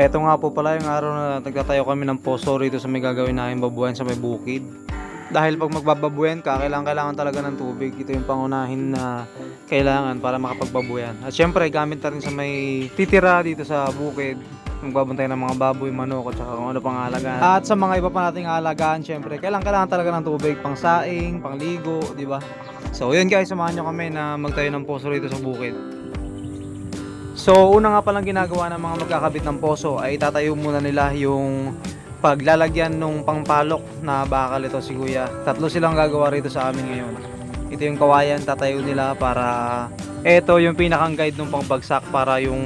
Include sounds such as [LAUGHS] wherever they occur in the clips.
Eto nga po pala yung araw na nagtatayo kami ng poso rito sa may gagawin namin babuyan sa may bukid. Dahil pag magbababuyan ka, kailangan, kailangan talaga ng tubig. Ito yung pangunahin na kailangan para makapagbabuyan. At syempre, gamit na rin sa may titira dito sa bukid. Magbabantay ng mga baboy, manok, at saka kung ano pang alagaan. At sa mga iba pa nating alagaan, syempre, kailangan, kailangan talaga ng tubig. Pang saing, pang ligo, di ba? So, yun guys, samahan nyo kami na magtayo ng poso rito sa bukid. So, una nga palang ginagawa ng mga magkakabit ng poso ay tatayo muna nila yung paglalagyan ng pangpalok na bakal ito si Kuya. Tatlo silang gagawa rito sa amin ngayon. Ito yung kawayan, tatayo nila para ito yung pinakang guide ng pangbagsak para yung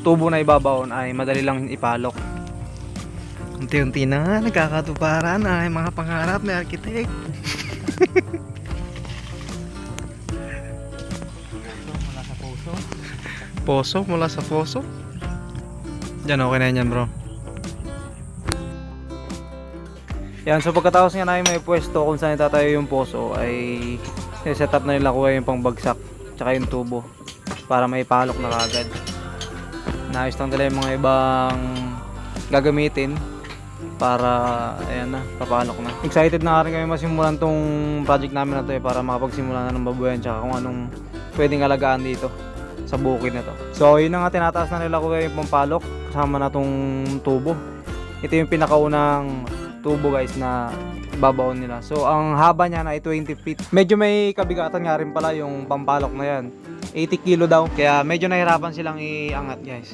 tubo na ibabaon ay madali lang ipalok. Unti-unti na nga, nagkakatuparan ay mga pangarap ni architect. [LAUGHS] Mula sa puso. Poso mula sa poso. Diyan okay na yan bro. Yan, so pagkatapos nga namin may pwesto kung saan itatayo yung poso ay set up na nila kuha yung pangbagsak tsaka yung tubo para may palok na kagad. Naayos lang nila yung mga ibang gagamitin para ayan na, papalok na. Excited na rin kami masimulan tong project namin na to eh para makapagsimula na ng babuyan tsaka kung anong pwedeng alagaan dito sa bukid na to. So yun na nga tinataas na nila kuya yung pampalok kasama na tong tubo. Ito yung pinakaunang tubo guys na babaon nila. So ang haba niya na ay 20 feet. Medyo may kabigatan nga rin pala yung pampalok na yan. 80 kilo daw. Kaya medyo nahirapan silang iangat guys.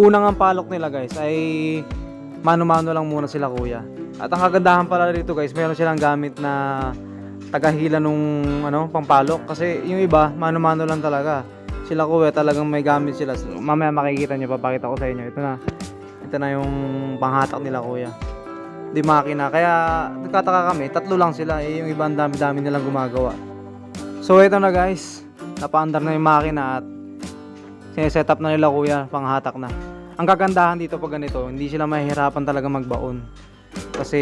Unang ang palok nila guys ay mano-mano lang muna sila kuya. At ang kagandahan pala dito guys, meron silang gamit na tagahila nung ano, pampalok kasi yung iba mano-mano lang talaga. Sila kuya talagang may gamit sila. Mamaya makikita niyo papakita ko sa inyo. Ito na. Ito na yung panghatak nila kuya. Di makina. Kaya nagkataka kami, tatlo lang sila. Eh, yung iba ang dami-dami nilang gumagawa. So ito na guys. Napaandar na yung makina at sineset up na nila kuya, panghatak na. Ang kagandahan dito pag ganito, hindi sila mahihirapan talaga magbaon. Kasi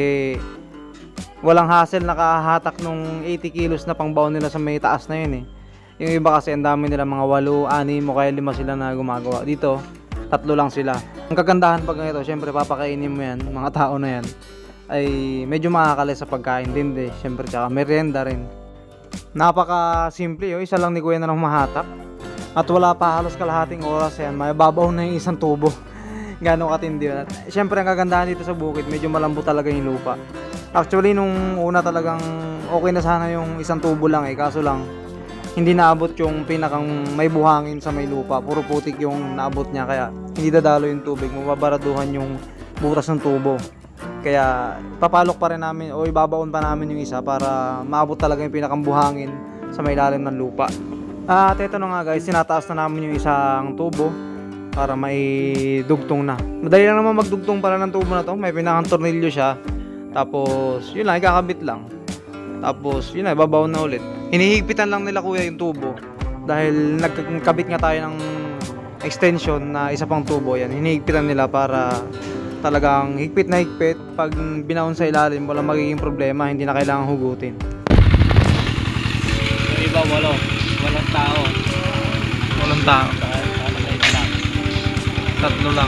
walang hassle nakahatak nung 80 kilos na pangbaon nila sa may taas na yun eh. Yung iba kasi ang dami nila mga 8, 6 o kaya 5 sila na gumagawa. Dito, tatlo lang sila. Ang kagandahan pag ganito, syempre papakainin mo yan, mga tao na yan, ay medyo makakali sa pagkain din eh. Syempre tsaka merienda rin. Napaka simple, oh. isa lang ni Kuya na lang mahatak. At wala pa halos kalahating oras yan, may babaw na yung isang tubo. Gano'ng katindi yun. At syempre ang kagandahan dito sa bukid, medyo malambot talaga yung lupa. Actually, nung una talagang okay na sana yung isang tubo lang eh, kaso lang, hindi naabot yung pinakang may buhangin sa may lupa. Puro putik yung naabot niya, kaya hindi dadalo yung tubig. Mababaraduhan yung butas ng tubo. Kaya papalok pa rin namin o ibabaon pa namin yung isa para maabot talaga yung pinakang buhangin sa may ilalim ng lupa. At ito na nga guys, sinataas na namin yung isang tubo para may dugtong na. Madali lang naman magdugtong para ng tubo na to. May pinakang tornilyo siya. Tapos, yun lang, ikakabit lang. Tapos, yun na, ibabaw na ulit. Hinihigpitan lang nila kuya yung tubo. Dahil nagkabit nga tayo ng extension na isa pang tubo yan. Hinihigpitan nila para talagang higpit na higpit. Pag binaon sa ilalim, wala magiging problema. Hindi na kailangan hugutin. Yung iba walo. Walang tao. Walang tao. Tatlo lang.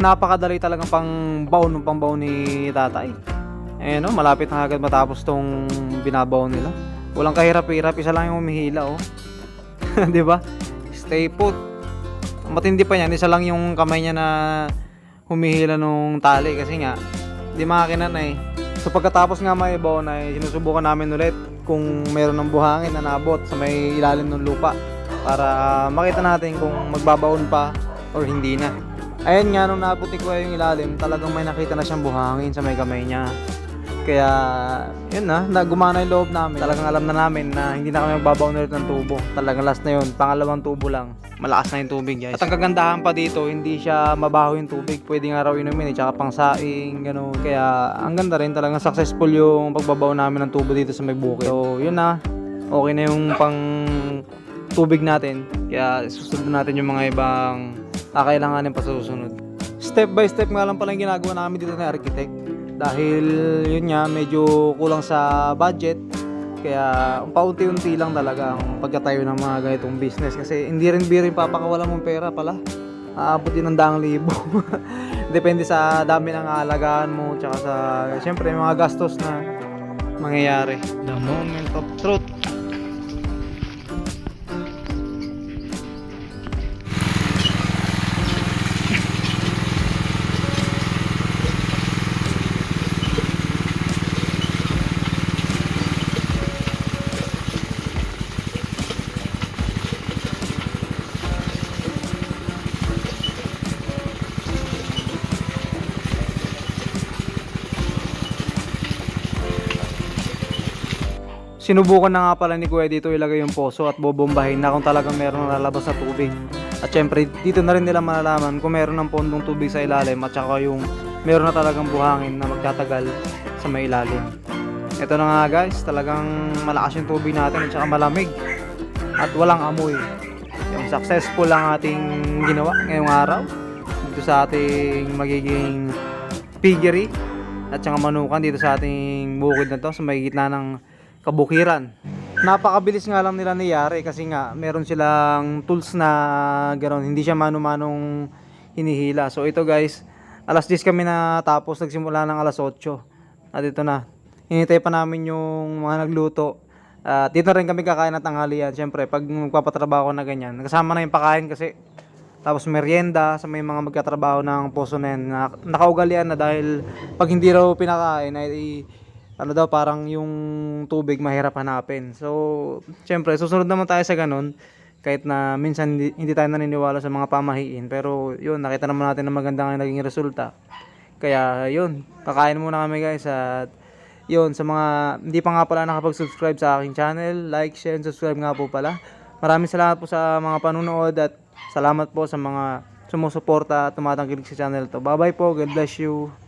Napakadali talagang pang baon ng pang baon ni tatay. Eh no, malapit na agad matapos tong binabaw nila. Walang kahirap-hirap, isa lang yung umihila oh. [LAUGHS] 'Di ba? Stay put matindi pa yan, isa lang yung kamay niya na humihila nung tali kasi nga, di makakina na eh. So pagkatapos nga may ibaw na eh, sinusubukan namin ulit kung mayroon ng buhangin na nabot sa may ilalim ng lupa para makita natin kung magbabaon pa or hindi na. Ayan nga, nung naputi ko yung ilalim, talagang may nakita na siyang buhangin sa may kamay niya. Kaya, yun na, nagumana yung loob namin. Talagang alam na namin na hindi na kami magbabaon ulit ng tubo. Talagang last na yun, pangalawang tubo lang. Malakas na yung tubig guys. At ang kagandahan pa dito, hindi siya mabaho yung tubig. Pwede nga raw inumin eh, tsaka pang saing, gano'n. Kaya ang ganda rin talagang successful yung pagbabaw namin ng tubo dito sa may bukid. So yun na, okay na yung pang tubig natin. Kaya susunod natin yung mga ibang kakailanganin pa sa. Step by step nga lang pala yung ginagawa namin dito na architect. Dahil yun nga, medyo kulang sa budget. Kaya paunti-unti lang talaga ang pagkatayo ng mga ganitong business. Kasi hindi rin biro yung papakawala mong pera pala. Aabot din ng daang libo. [LAUGHS] Depende sa dami ng aalagaan mo. Tsaka sa, siyempre, mga gastos na mangyayari. The moment of truth. Sinubukan na nga pala ni Kuya dito ilagay yung poso at bobombahin na kung talagang meron lalabas na tubig. At syempre, dito na rin nila malalaman kung meron ng pondong tubig sa ilalim at saka yung meron na talagang buhangin na magtatagal sa may ilalim. Ito na nga guys, talagang malakas yung tubig natin at saka malamig. At walang amoy. Yung successful ang ating ginawa ngayong araw dito sa ating magiging piggery at saka manukan dito sa ating bukid na to sa may gitna ng kabukiran. Napakabilis nga lang nila niyari kasi nga meron silang tools na gano'n, hindi siya mano-manong hinihila. So ito guys, alas 10 kami na tapos nagsimula ng alas 8. At ito na. Hinintay pa namin yung mga nagluto. At dito rin kami kakain at tanghalian. Siyempre, pag magpapatrabaho na ganyan, kasama na yung pakain kasi tapos merienda sa may mga magkatrabaho ng poso na yan. Na, nakaugalian na dahil pag hindi raw pinakain ay ano daw parang yung tubig mahirap hanapin. So, syempre susunod naman tayo sa ganun kahit na minsan hindi, hindi tayo naniniwala sa mga pamahiin pero yun nakita naman natin na maganda nga naging resulta. Kaya yun, kakain muna kami guys at yun sa mga hindi pa nga pala nakapag-subscribe sa aking channel, like, share, and subscribe nga po pala. Maraming salamat po sa mga panunood at salamat po sa mga sumusuporta at tumatangkilik sa channel to. Bye bye po, God bless you.